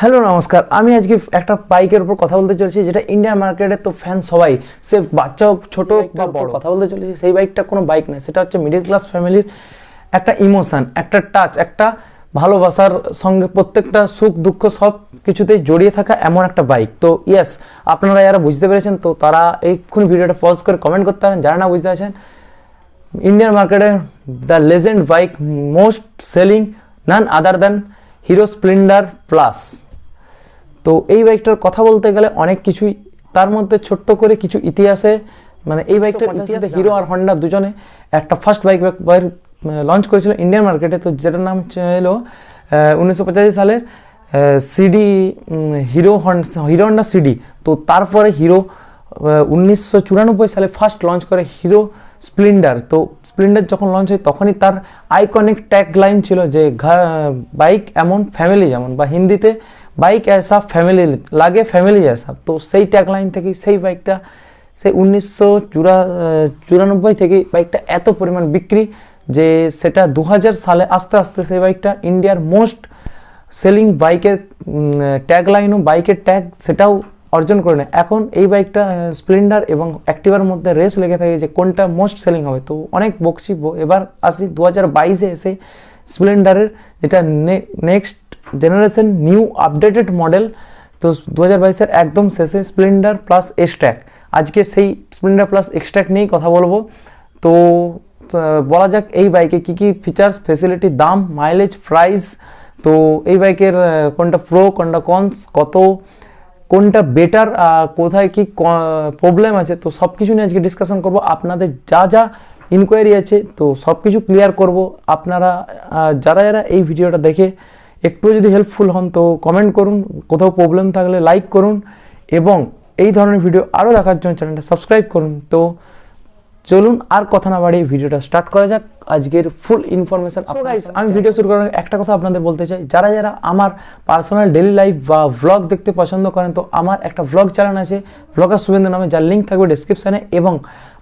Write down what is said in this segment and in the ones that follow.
Hello নমস্কার। আমি আজকে একটা বাইকের উপর কথা বলতে চলেছি, যেটা ইন্ডিয়ান মার্কেটে তো ফ্যান সবাই, সে বাচ্চা হোক, ছোটো হোক বা বড়, কথা বলতে চলেছি, সেই বাইকটা কোনো বাইক নয়। সেটা হচ্ছে মিডিল ক্লাস ফ্যামিলির একটা ইমোশান একটা টাচ একটা ভালোবাসার সঙ্গে প্রত্যেকটা সুখ, দুঃখ সব কিছুতেই জড়িয়ে থাকা এমন একটা বাইক তো ইয়েস আপনারা যারা বুঝতে পেরেছেন, তো তারা এইক্ষুনি ভিডিওটা পজ করে কমেন্ট করতে পারেন। যারা না বুঝতে পারছেন ইন্ডিয়ান মার্কেটে the legend bike most selling none other than Hero Splendor plus তো এই বাইকটার কথা বলতে গেলে অনেক কিছুই তার মধ্যে ছোট্ট করে কিছু ইতিহাসে মানে এই বাইকটার ইতিহাসে হিরো আর হন্ডা দুজনে একটা ফার্স্ট বাইক বাইক লঞ্চ করেছিল ইন্ডিয়ান মার্কেটে তো যেটার নাম ছিল উনিশশো পঁচাশি সালের CD Hero Hero Honda CD তো তারপরে হিরো উনিশশো চুরানব্বই সালে ফার্স্ট লঞ্চ করে হিরো স্প্লেন্ডার তো স্প্লেন্ডার যখন লঞ্চ হয় তখনই তার আইকনিক ট্যাগ লাইন ছিল যে বাইক এমন ফ্যামিলি যেমন। বা হিন্দিতে বাইক অ্যাসা ফ্যামিলি লাগে ফ্যামিলি অ্যাসা তো সেই ট্যাগলাইন থেকেই, সেই বাইকটা, সেই উনিশশো চুরা, চুরানব্বই থেকে বাইকটা এত পরিমাণ বিক্রি যে সেটা দু হাজার সালে আস্তে আস্তে সেই বাইকটা ইন্ডিয়ার মোস্ট সেলিং বাইকের ট্যাগলাইনও বাইকের ট্যাগ সেটাও অর্জন করে নেয়। এখন এই বাইকটা স্প্লেন্ডার এবং অ্যাক্টিভার মধ্যে রেস লেগে থাকে যে কোনটা মোস্ট সেলিং হবে। তো অনেক বকছি এবার আসি দু হাজার বাইশে এসে স্প্লেন্ডারের যেটা next generation new updated model তো দু হাজার বাইশের একদম শেষে স্প্লেন্ডার প্লাস এক্সট্র্যাক আজকে সেই স্প্লেন্ডার প্লাস এক্সট্র্যাক নিয়েই কথা বলব। তো বলা যাক এই বাইকে কি কি ফিচার্স ফেসিলিটি দাম মাইলেজ প্রাইস তো এই বাইকের কোনটা প্রো কোনটা কনস কত, কোনটা বেটার কোথায় কি প্রবলেম আছে, তো সব কিছু নিয়ে আজকে ডিসকাশন করব। আপনাদের যা যা ইনকোয়ারি আছে তো সব কিছু ক্লিয়ার করব। আপনারা যারা যারা এই ভিডিওটা দেখে একটু যদি হেল্পফুল হন তো কমেন্ট করুন। কোথাও প্রবলেম থাকলে লাইক করুন এবং এই ধরনের ভিডিও আরও দেখার জন্য চ্যানেলটা সাবস্ক্রাইব করুন। তো চলুন আর কথা না বাড়িয়ে ভিডিওটা স্টার্ট করা যাক। আজকের ফুল ইনফরমেশন আমি ভিডিও শুরু করার একটা কথা আপনাদের বলতে চাই। যারা যারা আমার পার্সোনাল ডেলি লাইফ বা ভ্লগ দেখতে পছন্দ করেন তো আমার একটা ভ্লগ চ্যানেল আছে। ভ্লগার শুভেন্দু নামে যার লিঙ্ক থাকবে ডিসক্রিপশানে এবং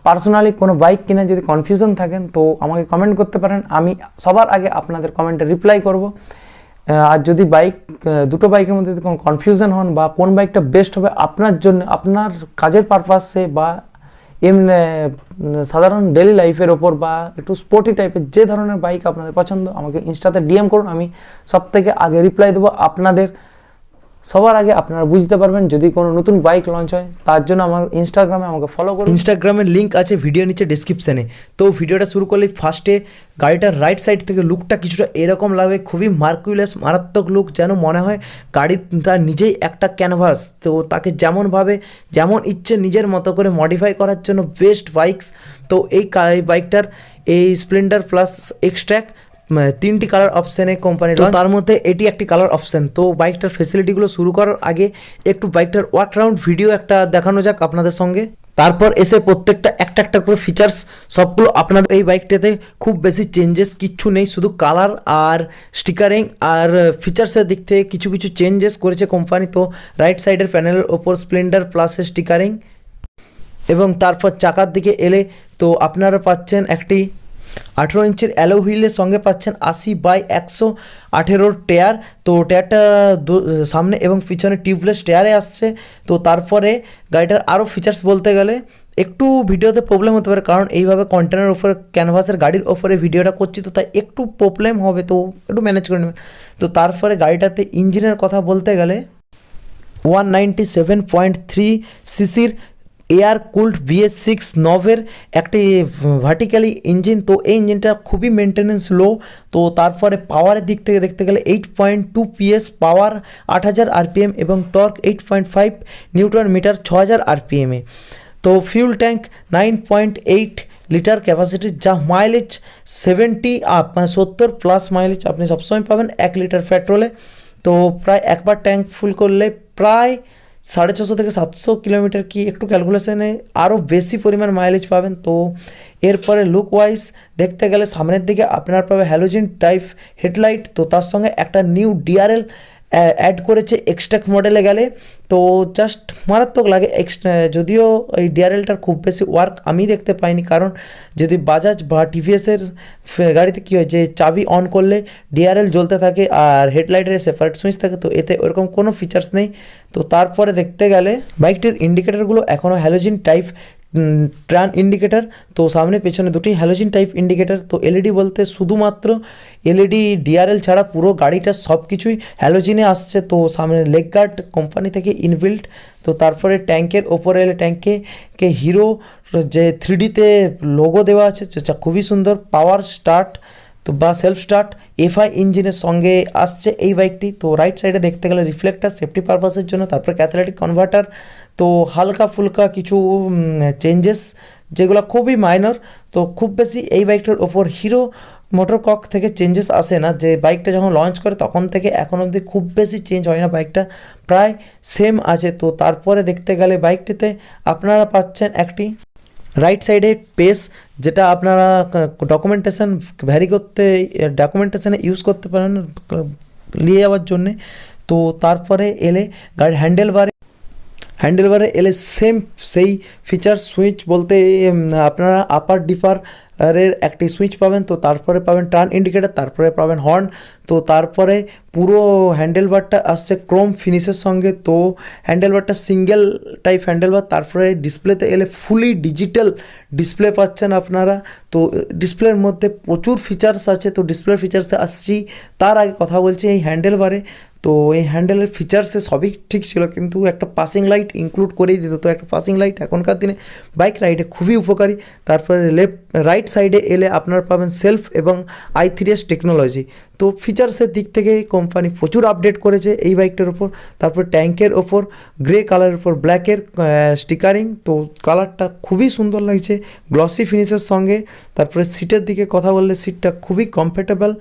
পার্সোনালি কোনো বাইক কিনে যদি কনফিউশন থাকেন, তো আমাকে কমেন্ট করতে পারেন। আমি সবার আগে আপনাদের কমেন্টে রিপ্লাই করব। আর যদি বাইক দুটো বাইকের মধ্যে যদি কোনো কনফিউশন হন বা কোন বাইকটা বেস্ট হবে আপনার জন্য, আপনার কাজের পারপাসে বা এমনি সাধারণ ডেলি লাইফের ওপর বা একটু স্পোর্টি টাইপের যে ধরনের বাইক আপনাদের পছন্দ, আমাকে ইনস্টাতে ডিএম করুন। আমি সব থেকে আগে রিপ্লাই দেবো আপনাদের। সবার আগে আপনারা বুঝতে পারবেন যদি কোনো নতুন বাইক লঞ্চ হয়, তার জন্য আমার ইনস্টাগ্রামে আমাকে ফলো করুন। ইনস্টাগ্রামের লিঙ্ক আছে ভিডিও নিচে ডিসক্রিপশানে তো ভিডিওটা শুরু করলে ফার্স্টে গাড়িটার রাইট সাইড থেকে লুকটা কিছুটা এরকম লাগবে, খুবই মার্কুলাস মারাত্মক লুক যেন মনে হয় গাড়িটা নিজেই একটা ক্যানভাস তো তাকে যেমনভাবে, যেমন ইচ্ছে নিজের মতো করে মডিফাই করার জন্য বেস্ট বাইকস তো এই বাইকটার এই স্প্লেন্ডার প্লাস এক্সট্র্যাক তিনটি কালার অপশানে কোম্পানি তার মধ্যে এটি একটি কালার অপশান তো বাইকটার ফেসিলিটিগুলো শুরু করার আগে একটু বাইকটার ওয়ার্ক রাউন্ড ভিডিও একটা দেখানো যাক আপনাদের সঙ্গে। তারপর এসে প্রত্যেকটা একটা একটা করে ফিচার্স সবগুলো আপনাদের এই বাইকটাতে খুব বেশি চেঞ্জেস কিচ্ছু নেই শুধু কালার আর স্টিকারিং আর ফিচার্সের দিক থেকে কিছু কিছু চেঞ্জেস করেছে কোম্পানি তো রাইট সাইডের প্যানেলের ওপর স্প্লেন্ডার প্লাসের স্টিকারিং এবং তারপর চাকার দিকে এলে তো আপনারা পাচ্ছেন একটি আঠেরো ইঞ্চের অ্যালো হুইলের সঙ্গে পাচ্ছেন আশি বাই একশো আঠেরোর টায়ার। তো টায়ারটা সামনে এবং পিছনে টিউবলেস টায়ারে আসছে। তো তারপরে গাড়িটার আরও ফিচার্স বলতে গেলে, একটু ভিডিওতে প্রবলেম হতে পারে, কারণ এইভাবে কন্টেনার ওপরে ক্যানভাসের গাড়ির ওপরে ভিডিওটা করছি তো তাই একটু প্রবলেম হবে, তো একটু ম্যানেজ করে নেবেন। তো তারপরে গাড়িটাতে ইঞ্জিনের কথা বলতে গেলে one ninety seven point three সিসির এয়ার কুল্ড ভিএস সিক্স নভের একটি ভার্টিক্যালি ইঞ্জিন তো এই ইঞ্জিনটা খুবই মেনটেনেন্স লো তো তারপরে পাওয়ারের দিক থেকে দেখতে গেলে eight point two PS power আট হাজার আরপিএম এবং torque eight point five newton metre ছ হাজার আরপিএমে তো fuel tank nine point eight litre capacity যা মাইলেজ সেভেন্টি আপ মানে সত্তর প্লাস মাইলেজ আপনি সবসময় পাবেন এক লিটার পেট্রোলে তো প্রায় একবার ট্যাঙ্ক ফুল করলে প্রায় সাড়ে ছশো থেকে সাতশো কিলোমিটার কি একটু ক্যালকুলেশনে আরও বেশি পরিমাণ মাইলেজ পাবেন। তো এরপরে লুক ওয়াইজ দেখতে গেলে সামনের দিকে আপনার পাবে হ্যালোজিন টাইপ হেডলাইট তো তার সঙ্গে একটা নিউ ডিআরএল অ্যাড করেছে এক্সট্রাক মডেলে গেলে। তো জাস্ট মারাত্মক লাগে যদিও এই ডিআরএলটার খুব বেশি ওয়ার্ক আমি দেখতে পাইনি। কারণ যদি বাজাজ বা টিভিএসের গাড়িতে কী হয় যে চাবি অন করলে ডিআরএল জ্বলতে থাকে আর হেডলাইটের সেপারেট সুইচ থাকে, তো এতে ওরকম কোনো ফিচার্স নেই। তো তারপরে দেখতে গেলে বাইকটির ইন্ডিকেটারগুলো এখনও হ্যালোজিন টাইপ ট্রান ইন্ডিকেটার তো সামনে পেছনে দুটি হ্যালোজিন টাইপ ইন্ডিকেটার তো এলইডি বলতে শুধুমাত্র এলইডি ডিআরএল ছাড়া পুরো গাড়িটা সব কিছুই হ্যালোজিনে আসছে। তো সামনে লেগ গার্ড কোম্পানি থেকে ইনবিল্ট তো তারপরে ট্যাঙ্কের ওপরে ট্যাঙ্কে কে হিরো যে থ্রিডিতে লোগো দেওয়া আছে খুবই সুন্দর পাওয়ার স্টার্ট তো বা সেলফ স্টার্ট এফআই ইঞ্জিনের সঙ্গে আসছে এই বাইকটি তো রাইট সাইডে দেখতে গেলে রিফ্লেক্টার সেফটি পারপাসের জন্য, তারপরে ক্যাথলেটিক কনভার্টার তো হালকা ফুলকা কিছু চেঞ্জেস যেগুলো খুবই মাইনর তো খুব বেশি এই বাইকটার ওপর হিরো মোটরকক থেকে চেঞ্জেস আসে না। যে বাইকটা যখন লঞ্চ করে তখন থেকে এখন অবধি খুব বেশি চেঞ্জ হয় না বাইকটা প্রায় সেম আছে। তো তারপরে দেখতে গেলে বাইকটিতে আপনারা পাচ্ছেন একটি রাইট সাইডে পেস যেটা আপনারা ডকুমেন্টেশন ভ্যারি করতে ডকুমেন্টেশনে ইউজ করতে পারেন নিয়ে যাওয়ার জন্যে। তো তারপরে এলে গাড়ির হ্যান্ডেল বারে হ্যান্ডেল বারে এলে সেম সেই ফিচার সুইচ বলতে আপনারা আপার ডিপার এর একটি সুইচ পাবেন, তো তারপরে পাবেন টার্ন ইন্ডিকেটার তারপরে পাবেন হর্ন তো তারপরে পুরো হ্যান্ডেল বারটা আসছে ক্রোম ফিনিশের সঙ্গে, তো হ্যান্ডেল বারটা সিঙ্গেল টাইপ হ্যান্ডেল বার, তারপরে ডিসপ্লেতে এলে ফুলি ডিজিটাল ডিসপ্লে পাচ্ছেন আপনারা, তো ডিসপ্লের মধ্যে প্রচুর ফিচার্স আছে, তো ডিসপ্লের ফিচার্সে আসছি, তার আগে কথা বলছি এই হ্যান্ডেল বারে তো এই হ্যান্ডেলের ফিচার্সে সবই ঠিক ছিল, কিন্তু একটা পাসিং লাইট ইনক্লুড করেই দিত। তো একটা পাসিং লাইট এখনকার দিনে বাইক রাইডে খুবই উপকারী। তারপরে লেফট রাইট সাইডে এলে আপনারা পাবেন সেলফ এবং আই থ্রি এস টেকনোলজি তো ফিচার্সের দিক থেকে কোম্পানি প্রচুর আপডেট করেছে এই বাইকটার ওপর তারপর ট্যাঙ্কের ওপর গ্রে কালারের ওপর ব্ল্যাকের স্টিকারিং তো কালারটা খুবই সুন্দর লাগছে গ্লসি ফিনিশের সঙ্গে। তারপরে সিটের দিকে কথা বললে সিটটা খুবই কমফর্টেবল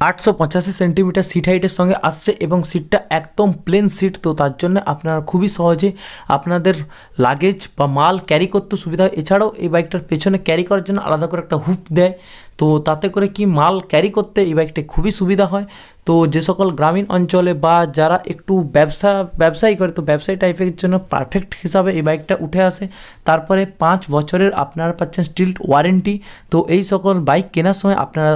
আটশো পঁচাশি সেন্টিমিটার সিট হাইটের সঙ্গে আসছে এবং সিটটা একদম প্লেন সিট তো তার জন্য আপনারা খুবই সহজে আপনাদের লাগেজ বা মাল ক্যারি করতে সুবিধা হয়। এছাড়াও এই বাইকটার পেছনে ক্যারি করার জন্য আলাদা করে একটা হুপ দেয়। তো তাতে করে কি মাল ক্যারি করতে এই বাইকটা খুবই সুবিধা হয়। তো যে সকল গ্রামীণ অঞ্চলে বা যারা একটু ব্যবসা, ব্যবসায়ী করে, তো ব্যবসায়ী টাইপের জন্য পারফেক্ট হিসাবে এই বাইকটা উঠে আসে। তারপরে পাঁচ বছরের আপনারা পাচ্ছেন স্টিল ওয়ারেন্টি তো এই সকল বাইক কেনার সময় আপনারা,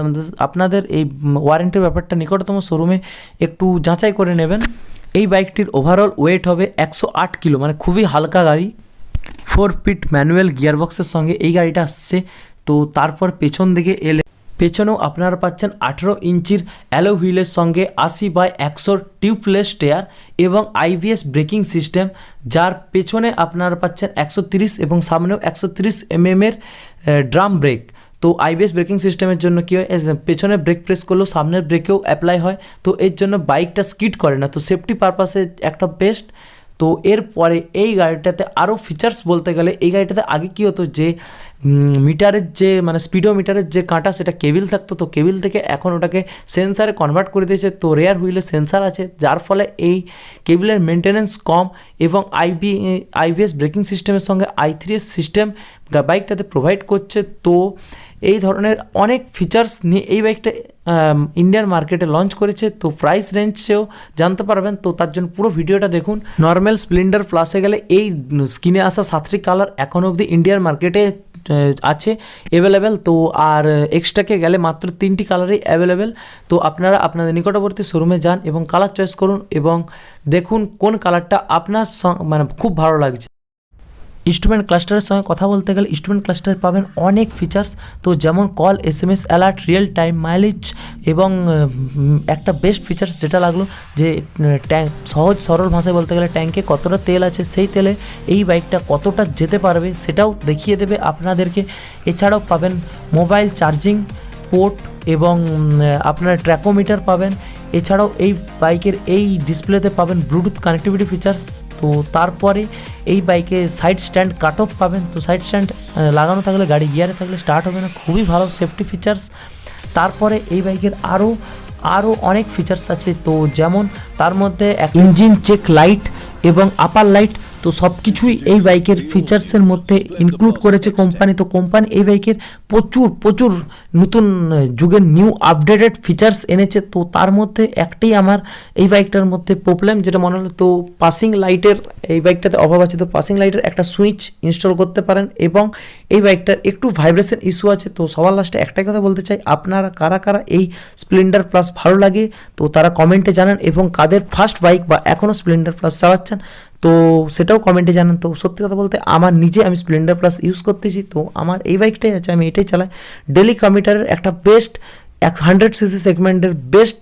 আপনাদের এই ওয়ারেন্টির ব্যাপারটা নিকটতম শোরুমে একটু যাচাই করে নেবেন। এই বাইকটির ওভারঅল ওয়েট হবে একশো আট কিলো মানে খুবই হালকা গাড়ি। ফোর ফিট ম্যানুয়াল গিয়ারবক্সের সঙ্গে এই গাড়িটা আসছে তো তারপর পেছন দিকে এলে পেছনেও আপনারা পাচ্ছেন আঠেরো ইঞ্চির অ্যালো হুইলের সঙ্গে আশি বাই একশোর টিউবলেস টায়ার এবং আইবিএস ব্রেকিং সিস্টেম, যার পেছনে আপনারা পাচ্ছেন একশো এবং সামনেও একশো তিরিশ এমএমের ড্রাম ব্রেক। তো আইবিএস ব্রেকিং সিস্টেমের জন্য কী হয়? পেছনে ব্রেক প্রেস করলেও সামনের ব্রেকেও অ্যাপ্লাই হয়। তো এর জন্য বাইকটা স্কিড করে না। তো সেফটি পারপাসে একটা বেস্ট তো এরপরে এই গাড়িটাতে আরও ফিচার্স বলতে গেলে এই গাড়িটাতে আগে কী হতো যে মিটারের যে মানে স্পিডো মিটারের যে কাঁটা সেটা কেবিল থাকতো। তো কেবিল থেকে এখন ওটাকে সেন্সারে কনভার্ট করে দিয়েছে। তো রেয়ার হুইলে সেন্সার আছে। যার ফলে এই কেবিলের মেনটেনেন্স কম এবং আইবি আইবিএস ব্রেকিং সিস্টেমের সঙ্গে আই থ্রি সিস্টেম বাইকটাতে প্রোভাইড করছে। তো এই ধরনের অনেক ফিচার্স নিয়ে এই বাইকটা ইন্ডিয়ান মার্কেটে লঞ্চ করেছে। তো প্রাইস রেঞ্জেও জানতে পারবেন। তো তার জন্য পুরো ভিডিওটা দেখুন। নর্মাল স্প্লেন্ডার প্লাসে গেলে এই স্কিনে আসা সাতটি কালার এখনও অবধি ইন্ডিয়ান মার্কেটে আছে অ্যাভেলেবেল তো আর এক্সট্রাকে গেলে মাত্র তিনটি কালারই অ্যাভেলেবেল তো আপনারা আপনাদের নিকটবর্তী শোরুমে যান এবং কালার চয়েস করুন এবং দেখুন কোন কালারটা আপনার মানে খুব ভালো লাগছে। ইনস্ট্রুমেন্ট ক্লাস্টারের সঙ্গে কথা বলতে গেলে ইনস্ট্রুমেন্ট ক্লাস্টারে পাবেন অনেক ফিচার্স তো যেমন call S M S alert real time mileage এবং একটা বেস্ট ফিচার্স যেটা লাগল যে ট্যাঙ্ক সহজ সরল ভাষায় বলতে গেলে ট্যাঙ্কে কতটা তেল আছে সেই তেলে এই বাইকটা কতটা যেতে পারবে সেটাও দেখিয়ে দেবে আপনাদেরকে। এছাড়াও পাবেন মোবাইল চার্জিং পোর্ট এবং আপনার ট্র্যাকোমিটার পাবেন। এছাড়াও এই বাইকের এই ডিসপ্লেতে পাবেন ব্লুটুথ কানেক্টিভিটি ফিচার্স তো তারপরে এই বাইকে সাইড স্ট্যান্ড কাট অফ পাবেন। তো সাইড স্ট্যান্ড লাগানো থাকলে, গাড়ি গিয়ারে থাকলে স্টার্ট হবে না। খুবই ভালো সেফটি ফিচার্স তারপরে এই বাইকের আরও আরও অনেক ফিচার্স আছে। তো যেমন তার মধ্যে ইঞ্জিন চেক লাইট এবং আপার লাইট তো সব কিছুই এই বাইকের ফিচার্সের মধ্যে ইনক্লুড করেছে কোম্পানি তো কোম্পানি এই বাইকের প্রচুর প্রচুর নতুন যুগের নিউ আপডেটেড ফিচার্স এনেছে। তো তার মধ্যে একটাই আমার এই বাইকটার মধ্যে প্রবলেম যেটা মনে হলো তো পাসিং লাইটের এই বাইকটাতে অভাব আছে। তো পাসিং লাইটের একটা সুইচ ইনস্টল করতে পারেন এবং এই বাইকটার একটু ভাইব্রেশন ইস্যু আছে। তো সবার লাস্টে একটাই কথা বলতে চাই, আপনারা কারা কারা এই স্প্লেন্ডার প্লাস ভালো লাগে, তো তারা কমেন্টে জানান এবং কাদের ফার্স্ট বাইক বা এখনও স্প্লেন্ডার প্লাস চালাচ্ছেন তো সেটাও কমেন্টে জানান। তো সত্যি কথা বলতে আমার নিজে আমি স্প্লেন্ডার প্লাস ইউজ করতেছি, তো আমার এই বাইকটাই আছে, আমি এটাই চালাই। ডেলি কমিটারের একটা বেস্ট এক হান্ড্রেড সিসি সেগমেন্টের বেস্ট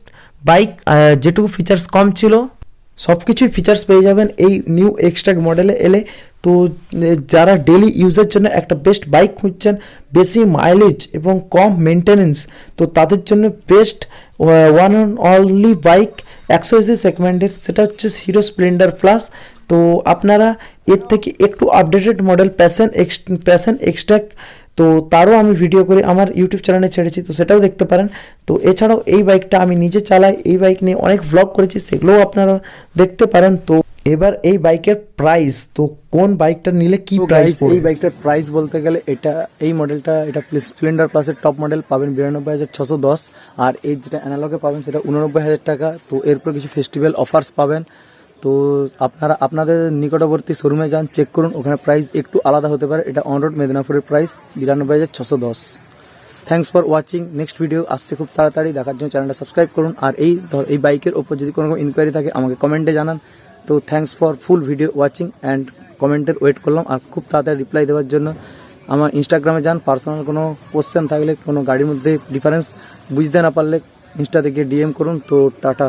বাইক যেটুকু ফিচার্স কম ছিল সব কিছুই ফিচার্স পেয়ে যাবেন এই নিউ এক্সট্রা মডেলে এলে। তো যারা ডেলি ইউজের জন্য একটা বেস্ট বাইক খুঁজছেন, বেশি মাইলেজ এবং কম মেনটেনেন্স তো তাদের জন্য best one and only bike একশো এসি সেগমেন্টের সেটা হচ্ছে হিরো স্প্লেন্ডার প্লাস তো আপনারা এর থেকে একটু updated model Passion X Passion XTEC তো তারও আমি ভিডিও করে আমার ইউটিউব চ্যানেলে ছেড়েছি তো সেটাও দেখতে পারেন। তো এছাড়াও এই বাইকটা আমি নিজে চালাই এই বাইক নিয়ে অনেক ভ্লগ করেছি সেগুলোও আপনারা দেখতে পারেন। তো এবার এই বাইকের প্রাইস তো কোন বাইকটা নিলে কি প্রাইস এই বাইকটার প্রাইস বলতে গেলে এটা এই মডেলটা এটা স্প্লেন্ডার প্লাসের টপ মডেল পাবেন বিরানব্বই হাজার ছশো দশ আর এই যেটা অ্যানালগে পাবেন সেটা উননব্বই হাজার টাকা। তো এরপর কিছু ফেস্টিভ্যাল অফার্স পাবেন। তো আপনারা, আপনাদের নিকটবর্তী শোরুমে যান চেক করুন, ওখানে প্রাইস একটু আলাদা হতে পারে। এটা অন রোড মেদিনীপুরের প্রাইস বিরানব্বই হাজার ছশো দশ। Thanks for watching next video আসছে খুব তাড়াতাড়ি, দেখার জন্য চ্যানেলটা সাবস্ক্রাইব করুন। আর এই এই বাইকের ওপর যদি কোনো রকম ইনকোয়ারি থাকে, আমাকে কমেন্টে জানান। তো thanks for full video watching and কমেন্টের ওয়েট করলাম। আর খুব তাড়াতাড়ি রিপ্লাই দেওয়ার জন্য আমার ইনস্টাগ্রামে যান। পার্সোনাল কোনো কোশ্চেন থাকলে, কোনো গাড়ির মধ্যে ডিফারেন্স বুঝতে না পারলে ইনস্টা থেকে ডিএম করুন। তো টাটা।